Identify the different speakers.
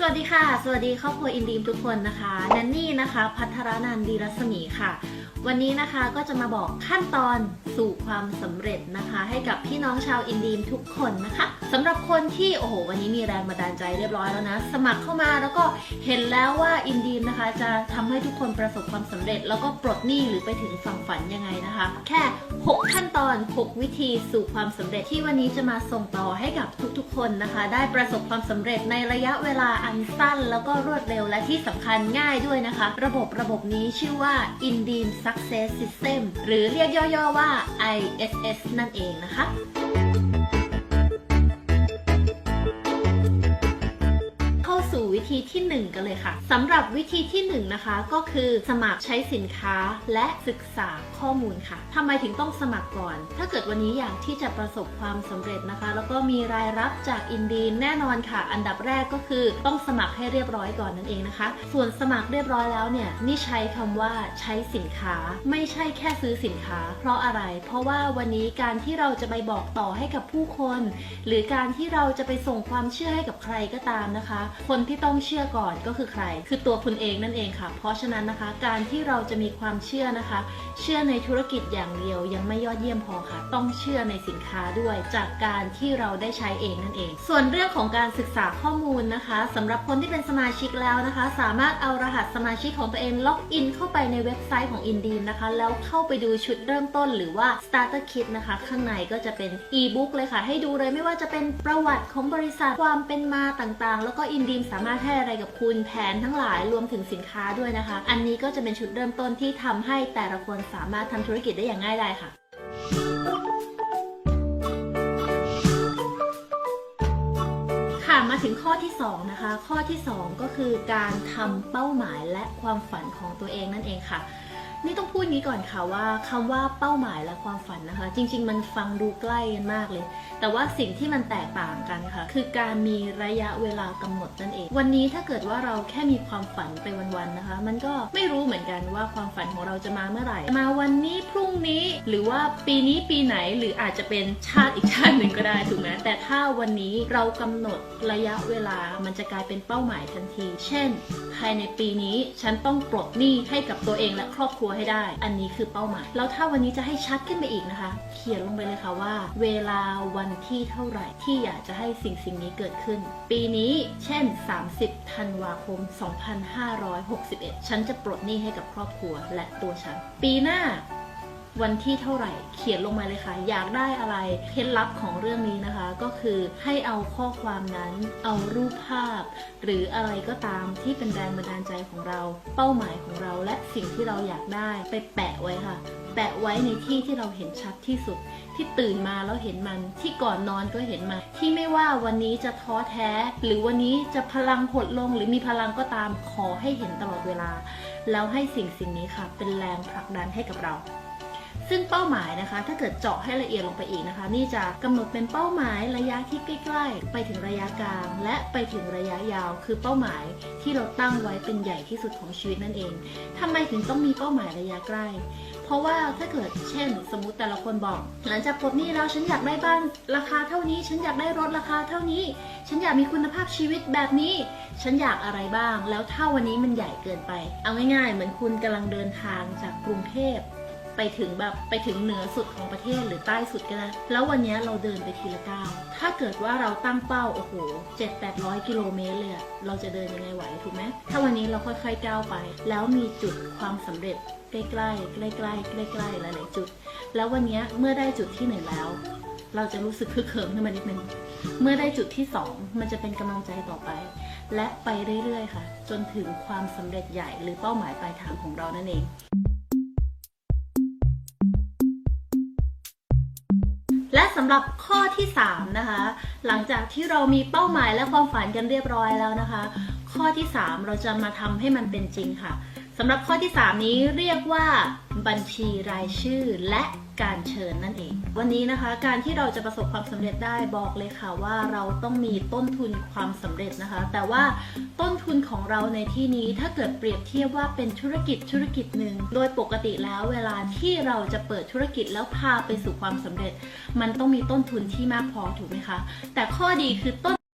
Speaker 1: สวัสดีค่ะ สวัสดีครอบครัวอินดีมทุกคนนะคะแนนนี่นะคะ พัทรนันดีรัศมีค่ะ วันนี้นะคะก็จะมาบอกขั้นตอนสู่ความสำเร็จนะคะ ให้กับพี่น้องชาวอินดีมทุกคนนะคะสำหรับคนที่โอ้โหวันนี้มีแรงบันดาลใจเรียบร้อยแล้วนะ สมัครเข้ามาแล้วก็เห็นแล้วว่าอินดีมนะคะ จะทำให้ทุกคนประสบความสำเร็จ แล้วก็ปลดหนี้หรือไปถึงฝั่งฝันยังไงนะคะ แค่ 6 ขั้นตอน 6 วิธีสู่ความสำเร็จที่วันนี้จะมาส่งต่อให้กับทุกๆ คนนะคะ ได้ประสบความสำเร็จในระยะเวลาอันสั้นแล้วก็รวดเร็วและที่สำคัญง่ายด้วยนะคะ ระบบระบบนี้ชื่อว่า Indeed Success System หรือเรียกย่อๆว่า ISS นั่นเองนะคะ วิธีที่ 1 กันเลยค่ะสำหรับวิธีที่ 1 นะคะ ก็คือสมัครใช้สินค้าและศึกษาข้อมูลค่ะทำไมถึงต้องสมัครก่อน ถ้าเกิดวันนี้อยากที่จะประสบความสำเร็จนะคะ แล้วก็มีรายรับจากอินดีนแน่นอนค่ะ อันดับแรกก็คือต้องสมัครให้เรียบร้อยก่อนนั่นเองนะคะ ส่วนสมัครเรียบร้อยแล้วเนี่ยนี่ใช้คำว่าใช้สินค้า ไม่ใช่แค่ซื้อสินค้า เพราะอะไร เพราะว่าวันนี้การที่เราจะไปบอกต่อให้กับผู้คน หรือการที่เราจะไปส่งความเชื่อให้กับใครก็ตามนะคะ คนที่ต้องเชื่อก่อนก็คือใคร คือตัวคุณเองนั่นเองค่ะ เพราะฉะนั้นนะคะ การที่เราจะมีความเชื่อนะคะ เชื่อในธุรกิจอย่างเดียวยังไม่ยอดเยี่ยมพอค่ะ ต้องเชื่อในสินค้าด้วย จากการที่เราได้ใช้เองนั่นเอง ส่วนเรื่องของการศึกษาข้อมูลนะคะสำหรับคนที่เป็นสมาชิกแล้วนะคะ สามารถเอารหัสสมาชิกของตัวเองล็อกอินเข้าไปในเว็บไซต์ของ i n d e e นะคะ แล้วเข้าไปดูชุดเริ่มต้นหรือว่า starter kit นะคะ ข้างในก็จะเป็น e-book เลยค่ะ ให้ดูเลยไม่ว่าจะเป็นประวัติของบริษัทความเป็นมาต่างๆ แล้วก็ i n d e e สามารถให้อะไรกับคุณแผนทั้งหลายรวมถึงสินค้าด้วยนะคะ อันนี้ก็จะเป็นชุดเริ่มต้นที่ทำให้แต่ละคนสามารถทำธุรกิจได้อย่างง่ายดายค่ะค่ะมาถึงข้อที่ 2 นะคะ ข้อที่ 2 ก็คือการทำเป้าหมายและความฝันของตัวเองนั่นเองค่ะ นี่ต้องพูดงี้ก่อนค่ะว่าคำว่าเป้าหมายและความฝันนะคะ จริง ๆ มันฟังดูใกล้กันมากเลย แต่ว่าสิ่งที่มันแตกต่างกันค่ะ คือการมีระยะเวลากำหนดนั่นเอง วันนี้ถ้าเกิดว่าเราแค่มีความฝันไปวันๆนะคะ มันก็ไม่รู้เหมือนกันว่าความฝันของเราจะมาเมื่อไหร่มาวันนี้พรุ่งนี้หรือว่าปีนี้ปีไหนหรืออาจจะเป็นชาติอีกชาติหนึ่งก็ได้ถูกไหมแต่ถ้าวันนี้เรากำหนดระยะเวลามันจะกลายเป็นเป้าหมายทันที เช่น ภายในปีนี้ฉันต้องปลดหนี้ให้กับตัวเองและครอบครัวให้ได้ อันนี้คือเป้าหมาย แล้วถ้าวันนี้จะให้ชัดขึ้นไปอีกนะคะ เขียนลงไปเลยค่ะว่า เวลาวันที่เท่าไหร่ที่อยากจะให้สิ่งสิ่งนี้เกิดขึ้น ปีนี้เช่น 30 ธันวาคม 2561 ฉันจะปลดหนี้ให้กับครอบครัวและตัวฉัน ปีหน้า วันที่เท่าไหร่เขียนลงมาเลยค่ะ อยากได้อะไรเคล็ดลับของเรื่องนี้นะคะ ก็คือให้เอาข้อความนั้น เอารูปภาพ หรืออะไรก็ตามที่เป็นแรงบันดาลใจของเรา เป้าหมายของเราและสิ่งที่เราอยากได้ไปแปะไว้ค่ะ แปะไว้ในที่ที่เราเห็นชัดที่สุด ที่ตื่นมาแล้วเห็นมันที่ก่อนนอนก็เห็นมันที่ไม่ว่าวันนี้จะท้อแท้ หรือวันนี้จะพลังหดลง หรือมีพลังก็ตามขอให้เห็นตลอดเวลา แล้วให้สิ่งสิ่งนี้ค่ะ เป็นแรงผลักดันให้กับเรา ซึ่งเป้าหมายนะคะ ถ้าเกิดเจาะให้ละเอียดลงไปอีกนะคะ นี่จะกำหนดเป็นเป้าหมายระยะที่ใกล้ๆ ไปถึงระยะกลาง และไปถึงระยะยาว คือเป้าหมายที่เราตั้งไว้เป็นใหญ่ที่สุดของชีวิตนั่นเองทำไมถึงต้องมีเป้าหมายระยะใกล้ เพราะว่าถ้าเกิดเช่น สมมติแต่ละคนบอก หลังจากปลดหนี้แล้วฉันอยากได้บ้านราคาเท่านี้ ฉันอยากได้รถราคาเท่านี้ ฉันอยากมีคุณภาพชีวิตแบบนี้ ฉันอยากอะไรบ้าง แล้วถ้าวันนี้มันใหญ่เกินไป เอาง่ายๆ เหมือนคุณกำลังเดินทางจากกรุงเทพ ไปถึงแบบไปถึงเหนือสุดของประเทศหรือใต้สุดก็ได้แล้ววันนี้เราเดินไปทีละก้าวถ้าเกิดว่าเราตั้งเป้าโอ้โห7 8 0 0กิโลเมตรเลยเราจะเดินยังไงไหวถูกไหมถ้าวันนี้เราค่อยๆก้าวไป แล้วมีจุดความสำเร็จใกล้ๆใกล้ๆใกล้ๆใกล้ๆหลายๆจุด แล้ววันนี้เมื่อได้จุดที่หนึ่งแล้ว เราจะรู้สึกคึกเขิมขึ้นมานิดนึงเมื่อได้จุดที่สองมันจะเป็นกำลังใจต่อไป และไปเรื่อยๆค่ะ จนถึงความสำเร็จใหญ่หรือเป้าหมายปลายทางของเรานั่นเอง และสำหรับข้อที่ 3 นะคะ หลังจากที่เรามีเป้าหมายและความฝันกันเรียบร้อยแล้วนะคะ ข้อที่ 3 เราจะมาทำให้มันเป็นจริงค่ะ สำหรับข้อที่ 3 นี้เรียกว่าบัญชีรายชื่อและการเชิญนั่นเอง วันนี้นะคะ การที่เราจะประสบความสำเร็จได้บอกเลยค่ะว่าเราต้องมีต้นทุนความสำเร็จนะคะ แต่ว่าต้นทุนของเราในที่นี้ถ้าเกิดเปรียบเทียบว่าเป็นธุรกิจธุรกิจหนึ่งโดยปกติแล้วเวลาที่เราจะเปิดธุรกิจแล้วพาไปสู่ความสำเร็จ มันต้องมีต้นทุนที่มากพอถูกไหมคะ แต่ข้อดีคือต้น